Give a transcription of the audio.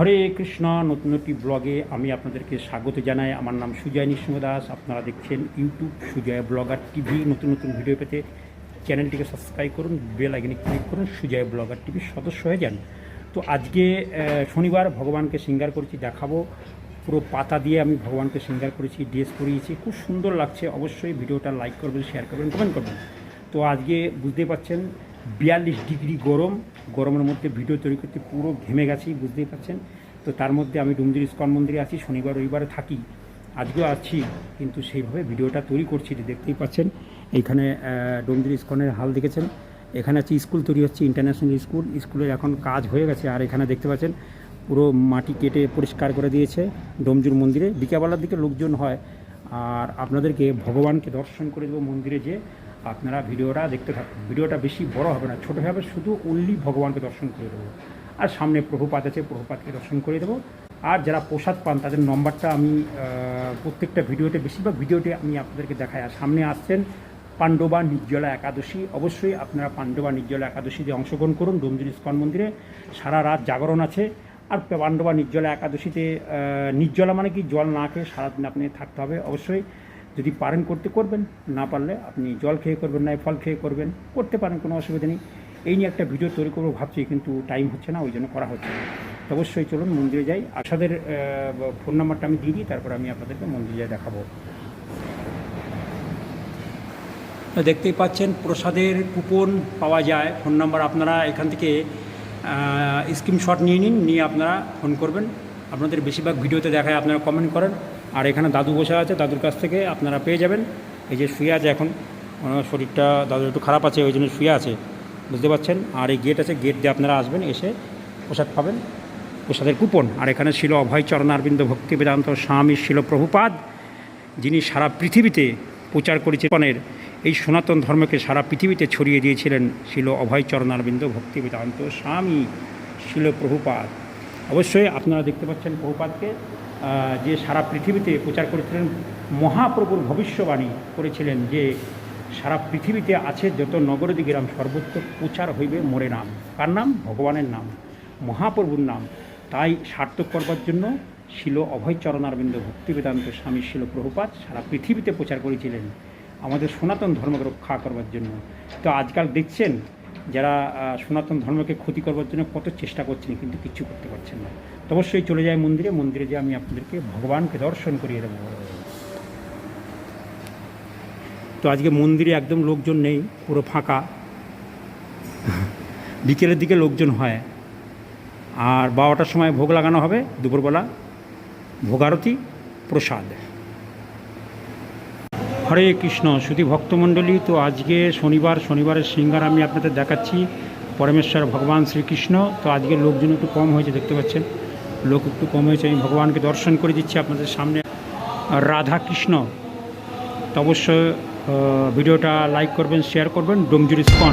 হরে কৃষ্ণ, নতুন একটি ব্লগে আমি আপনাদেরকে স্বাগত জানাই। আমার নাম সুজয় নৃসিংহ দাস। আপনারা দেখছেন ইউটিউব সুজয় ব্লগার টিভি। নতুন নতুন ভিডিও পেতে চ্যানেলটিকে সাবস্ক্রাইব করুন, বেল আইকনে ক্লিক করুন, সুজয় ব্লগার টিভির সদস্য হয়ে যান। তো আজকে শনিবার ভগবানকে সিঙ্গার করেছি, দেখাবো। পুরো পাতা দিয়ে আমি ভগবানকে সিঙ্গার করেছি, ড্রেস করিয়েছি খুব সুন্দর লাগছে। অবশ্যই ভিডিওটা লাইক করবেন, শেয়ার করবেন, কমেন্ট করবেন। তো আজকে বুঝতেই পারছেন বিয়াল্লিশ ডিগ্রি গরম, গরমের মধ্যে ভিডিও তৈরি করতে পুরো ঘেমে গেছি, বুঝতেই পারছেন? তো তার মধ্যে আমি ডুমজির ইস্কন মন্দিরে আছি, শনিবার, রবিবারে থাকি, আজকেও আছি কিন্তু সেইভাবে ভিডিওটা তৈরি করছি দেখতেই পাচ্ছেন। এইখানে ডুমজির ইস্কনের হাল দেখেছেন? এখানে আছে স্কুল তৈরি হচ্ছে, ইন্টারন্যাশনাল স্কুল। স্কুলের এখন কাজ হয়ে গেছে, আর এখানে দেখতে পাচ্ছেন, পুরো মাটি কেটে পরিষ্কার করে দিয়েছে ডোমজুর মন্দিরে। বিকাবেলার দিকে লোকজন হয়, আর আপনাদেরকে ভগবানকে দর্শন করে দেবো মন্দিরে যে আপনারা ভিডিওটা দেখতে থাকুন ভিডিওটা বেশি বড় হবে না, ছোটো হবে শুধু অনলি ভগবানকে দর্শন করে দেবো। আর সামনে প্রভুপাত আছে প্রভুপাতকে দর্শন করে দেবো। আর যারা প্রসাদ পান, তাদের নম্বরটা আমি প্রত্যেকটা ভিডিওতে, বেশিরভাগ ভিডিওতে আমি আপনাদেরকে দেখাই। আর সামনে আসছেন পাণ্ডবা নির্জলা একাদশী। অবশ্যই আপনারা পাণ্ডবা নির্জলা একাদশীতে অংশগ্রহণ করুন, ডোমজুর ইস্কন মন্দিরে। সারা রাত জাগরণ আছে। আর পাণ্ডবা নির্জলা একাদশীতে নির্জলা মানে কি, জল না খেয়ে সারাদিন আপনি থাকতে হবে। অবশ্যই যদি পারেন করতে করবেন, না পারলে আপনি জল খেয়ে করবেন না, ফল খেয়ে করবেন, করতে পারেন, কোনো অসুবিধা নেই। এই নিয়ে একটা ভিডিও তৈরি করব ভাবছি, কিন্তু টাইম হচ্ছে না, ওই জন্য করা হচ্ছে না। অবশ্যই চলুন মন্দিরে যাই। আশাদের ফোন নাম্বারটা আমি দিয়ে দিই, তারপর আমি আপনাদেরকে মন্দিরে যাই দেখাবো। দেখতেই পাচ্ছেন, প্রসাদের কুপন পাওয়া যায়। ফোন নাম্বার আপনারা এখান থেকে স্ক্রিনশট নিয়ে নিন, নিয়ে আপনারা ফোন করবেন। আপনাদের বেশিরভাগ ভিডিওতে দেখায়, আপনারা কমেন্ট করেন। আর এখানে দাদু বসে আছে, দাদুর কাছ থেকে আপনারা পেয়ে যাবেন। এই যে শুয়ে আছে এখন, ওনার শরীরটা দাদুর একটু খারাপ আছে, ওই জন্য শুয়ে আছে, বুঝতে পারছেন? আর এই গেট আছে গেট দিয়ে আপনারা আসবেন, এসে প্রসাদ পাবেন। প্রসাদের কুপন আর এখানে ছিল অভয় চরণারবিন্দ ভক্তি বেদান্ত স্বামী ছিল প্রভুপাদ, যিনি সারা পৃথিবীতে প্রচার করেছিলেন এই সনাতন ধর্মকে সারা পৃথিবীতে ছড়িয়ে দিয়েছিলেন ছিল অভয় চরণারবিন্দ ভক্তি বেদান্ত স্বামী ছিল প্রভুপাদ। অবশ্যই আপনারা দেখতে পাচ্ছেন প্রভুপাদকে। যে সারা পৃথিবীতে প্রচার করেছিলেন, মহাপ্রভুর ভবিষ্যবাণী করেছিলেন যে সারা পৃথিবীতে আছে যত নগরদি গ্রাম সর্বত্র প্রচার হইবে মোরে নাম। কার নাম? ভগবানের নাম। মহাপ্রভুর নাম। তাই সার্থক করবার জন্য ছিল অভয় চরণারবিন্দ ভক্তি বেদান্ত স্বামী ছিল প্রভুপাত সারা পৃথিবীতে প্রচার করেছিলেন আমাদের সনাতন ধর্মকে রক্ষা করবার জন্য। তো আজকাল দেখছেন যারা সনাতন ধর্মকে ক্ষতি করবার জন্য কত চেষ্টা করছেন কিন্তু কিচ্ছু করতে পারছেন না। অবশ্যই চলে যায় মন্দিরে মন্দিরে যে আমি আপনাদেরকে ভগবানকে দর্শন করিয়ে দেবো। তো আজকে মন্দিরে একদম লোকজন নেই, পুরো ফাঁকা। বিকেলের দিকে লোকজন হয়। আর বারোটার সময় ভোগ লাগানো হবে, দুপুরবেলা। ভোগারতি প্রসাদ। হরে কৃষ্ণ শুধু ভক্তমণ্ডলী, তো আজকে শনিবার, শনিবারের সিঙ্গার আমি আপনাদের দেখাচ্ছি। পরমেশ্বর ভগবান শ্রীকৃষ্ণ, তো আজকে লোকজন একটু কম হয়েছে, দেখতে পাচ্ছেন। লোক একটু কম হয়েছে, আমি ভগবানকে দর্শন করে দিচ্ছি আপনাদের সামনে। রাধা কৃষ্ণ তো অবশ্যই ভিডিওটা লাইক করবেন, শেয়ার করবেন ডোমজুরি স্পন